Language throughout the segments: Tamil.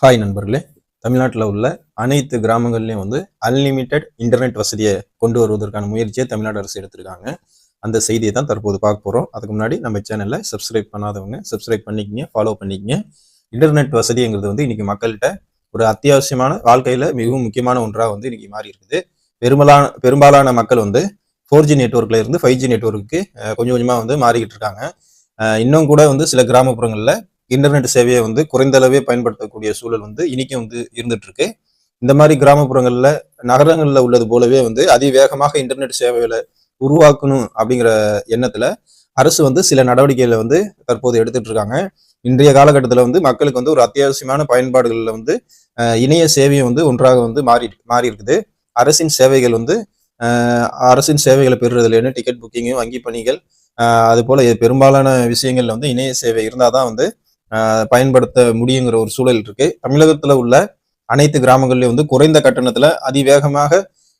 ஹாய் நண்பர்களே. தமிழ்நாட்டில் உள்ள அனைத்து கிராமங்கள்லையும் வந்து அன்லிமிட்டெட் இன்டர்நெட் வசதியை கொண்டு வருவதற்கான முயற்சியை தமிழ்நாடு அரசு எடுத்திருக்காங்க. அந்த செய்தியை தான் தற்போது பார்க்க போகிறோம் அதுக்கு முன்னாடி நம்ம சேனலில் சப்ஸ்கிரைப் பண்ணாதவங்க சப்ஸ்கிரைப் பண்ணிக்கங்க ஃபாலோ பண்ணிக்கங்க. இன்டர்நெட் வசதிங்கிறது வந்து இன்னைக்கு மக்கள்கிட்ட ஒரு அத்தியாவசியமான வாழ்க்கையில் மிகவும் முக்கியமான ஒன்றாக வந்து இன்னைக்கு மாறி இருக்குது. பெரும்பாலான பெரும்பாலான மக்கள் வந்து ஃபோர் ஜி நெட்ஒர்க்கில் இருந்து ஃபைவ் ஜி நெட்ஒர்க்கு கொஞ்சம் கொஞ்சமாக வந்து மாறிக்கிட்டு இருக்காங்க. இன்னும் கூட வந்து சில கிராமப்புறங்களில் இன்டர்நெட் சேவையை வந்து குறைந்த அளவே பயன்படுத்தக்கூடிய சூழல் வந்து இன்னைக்கும் வந்து இருந்துட்டு இருக்கு இந்த மாதிரி கிராமப்புறங்களில் நகரங்களில் உள்ளது போலவே வந்து அதிவேகமாக இன்டர்நெட் சேவைகளை உருவாக்கணும் அப்படிங்கிற எண்ணத்துல அரசு வந்து சில நடவடிக்கைகளை வந்து தற்போது எடுத்துட்டு இருக்காங்க இன்றைய காலகட்டத்தில் வந்து மக்களுக்கு வந்து ஒரு அத்தியாவசியமான பயன்பாடுகளில் வந்து இணைய சேவையும் வந்து ஒன்றாக வந்து மாறி மாறி இருக்குது அரசின் சேவைகள் வந்து அரசின் சேவைகளை பெறுறதுல என்ன டிக்கெட் புக்கிங்கு வங்கி பணிகள் அது போல பெரும்பாலான விஷயங்கள்ல வந்து இணைய சேவை இருந்தால் தான் வந்து பயன்படுத்த முடியுங்கிற ஒரு சூழல் இருக்கு. தமிழகத்துல உள்ள அனைத்து கிராமங்கள்லயும் வந்து குறைந்த கட்டணத்துல அதிவேகமாக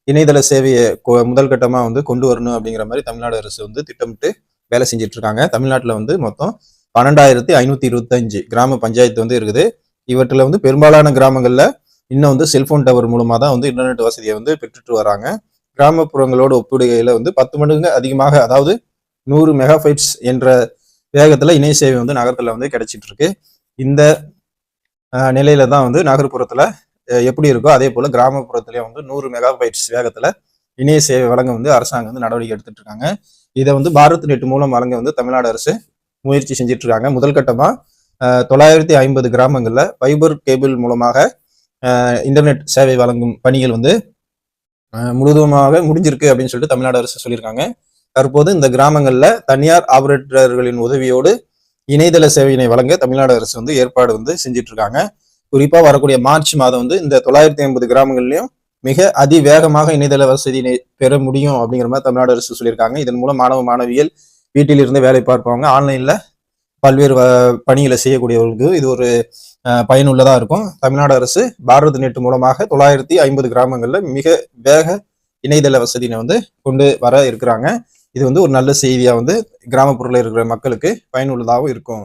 இணையதள சேவையை கொ- முதல் கட்டமா வந்து கொண்டு வரணும் அப்படிங்கிற மாதிரி தமிழ்நாடு அரசு வந்து திட்டமிட்டு வேலை செஞ்சுட்டு இருக்காங்க தமிழ்நாட்டுல வந்து மொத்தம் பன்னெண்டாயிரத்தி ஐநூத்தி இருபத்தஞ்சு கிராம பஞ்சாயத்து வந்து இருக்குது. இவற்றில் வந்து பெரும்பாலான கிராமங்கள்ல இன்னும் வந்து செல்போன் டவர் மூலமா தான் வந்து இன்டர்நெட் வசதியை வந்து பெற்றுட்டு வராங்க. கிராமப்புறங்களோட ஒப்பிடுகையில வந்து பத்து மடங்கு அதிகமாக அதாவது நூறு மெகாபைட்ஸ் என்ற வேகத்துல இணைய சேவை வந்து நகரத்துல வந்து கிடைச்சிட்டு இருக்கு இந்த நிலையில தான் வந்து நகர்ப்புறத்துல எப்படி இருக்கோ அதே போல கிராமப்புறத்துலயும் வந்து நூறு மெகாபைட்ஸ் வேகத்துல இணைய சேவை வழங்க வந்து அரசாங்கம் வந்து நடவடிக்கை எடுத்துட்டு இருக்காங்க இதை வந்து பாரத் நெட் மூலம் வழங்க வந்து தமிழ்நாடு அரசு முயற்சி செஞ்சுட்டு இருக்காங்க முதல் கட்டமா தொள்ளாயிரத்தி ஐம்பது கிராமங்கள்ல ஃபைபர் கேபிள் மூலமாக இன்டர்நெட் சேவை வழங்கும் பணிகள் வந்து முழுதுமாக முடிஞ்சிருக்கு அப்படின்னு சொல்லிட்டு தமிழ்நாடு அரசு சொல்லியிருக்காங்க. தற்போது இந்த கிராமங்களில் தனியார் ஆபரேட்டர்களின் உதவியோடு இணையதள சேவையினை வழங்க தமிழ்நாடு அரசு வந்து ஏற்பாடு வந்து செஞ்சிட்டு இருக்காங்க குறிப்பா வரக்கூடிய மார்ச் மாதம் வந்து இந்த தொள்ளாயிரத்தி ஐம்பது கிராமங்கள்லயும் மிக அதிவேகமாக இணையதள வசதியினை பெற முடியும் அப்படிங்கிற மாதிரி தமிழ்நாடு அரசு சொல்லியிருக்காங்க. இதன் மூலம் மாணவ மாணவிகள் வீட்டில் இருந்து வேலை பார்ப்பவங்க ஆன்லைன்ல பல்வேறு வ- பணிகளை செய்யக்கூடியவர்களுக்கு இது ஒரு பயனுள்ளதாக பயனுள்ளதா இருக்கும். தமிழ்நாடு அரசு பாரத நெட் மூலமாக தொள்ளாயிரத்தி ஐம்பது கிராமங்கள்ல மிக வேக இணையதள வசதியினை வந்து கொண்டு வர இருக்கிறாங்க. இது வந்து ஒரு நல்ல செய்தியா வந்து கிராமப்புறத்தில் இருக்கிற மக்களுக்கு பயனுள்ளதாகவும் இருக்கும்.